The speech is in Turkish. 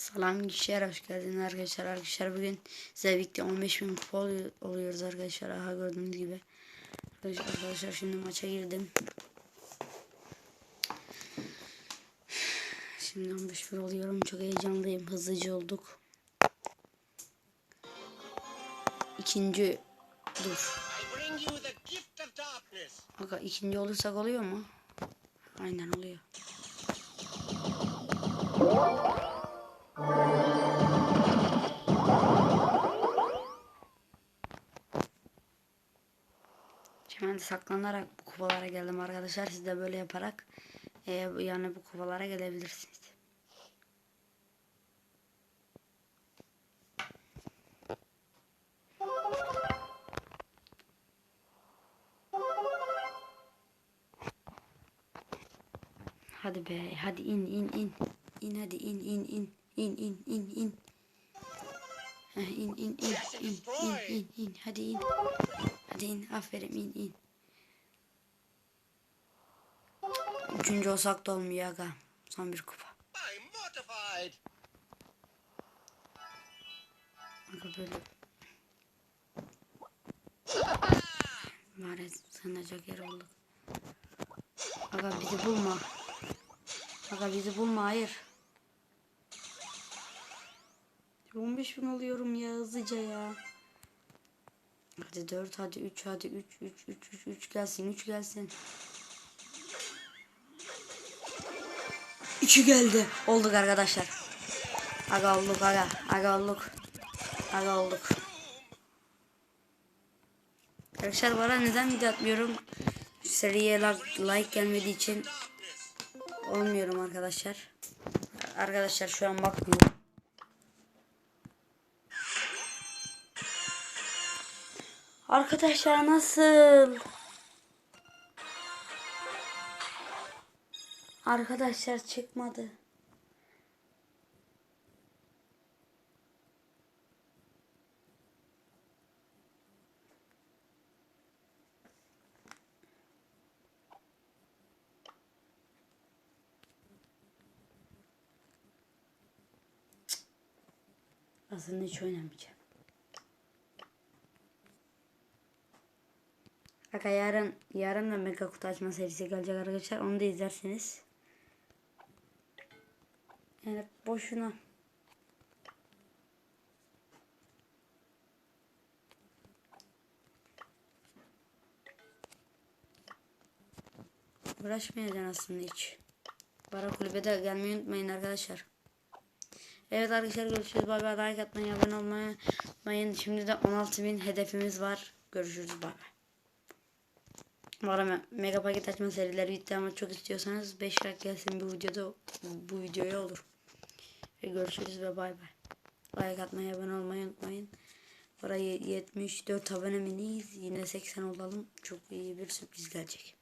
Selam kişiler hoş geldiniz arkadaşlar. Arkadaşlar bugün size birlikte 15 bin kupa oluyor- oluyoruz arkadaşlar. Aha gördüğünüz gibi. Arkadaşlar, arkadaşlar şimdi maça girdim. Şimdi 15 bin oluyorum. Çok heyecanlıyım. Hızlıca olduk. İkinci dur. Aga ikinci olursak oluyor mu? Aynen oluyor. Şimdi saklanarak bu kupalara geldim arkadaşlar. Siz de böyle yaparak e, yani bu kupalara gelebilirsiniz. Hadi be, hadi in in in. İn hadi in in in. İn in in in. İn in in in in in in. Hadi in. Hadi in. Aferin in in. Üçüncü olsak da olmuyor aga. Son bir kupa. Aga böyle. Maalesef sığınacak yer olduk. Aga bizi bulma. Aga bizi bulma hayır. 15 bin alıyorum ya hızlıca ya. Hadi 4 hadi 3 hadi 3 3 3 3 3 gelsin 3 gelsin. 3'ü geldi. Olduk arkadaşlar. Aga olduk aga. Aga olduk. Aga olduk. Arkadaşlar bana neden video atmıyorum? Seriye like gelmediği için olmuyorum arkadaşlar. Arkadaşlar şu an bakmıyorum. Arkadaşlar nasıl? Arkadaşlar çıkmadı. Aslında hiç oynamayacağım. Bak yarın yarın da mega kutu açma serisi gelecek arkadaşlar. Onu da izlersiniz. Yani boşuna. Uğraşmayacaksın aslında hiç. Bara kulübede gelmeyi unutmayın arkadaşlar. Evet arkadaşlar görüşürüz. Bay bay. Like atmayı, abone olmayı unutmayın. Şimdi de 16.000 hedefimiz var. Görüşürüz. Bay bay. Bu me- mega paket açma serileri bitti ama çok istiyorsanız 5 like gelsin bu videoda bu videoya olur. Ve görüşürüz ve bay bay. Like atmayı, abone olmayı unutmayın. Buraya 74 abone miyiz? Yine 80 olalım. Çok iyi bir sürpriz gelecek.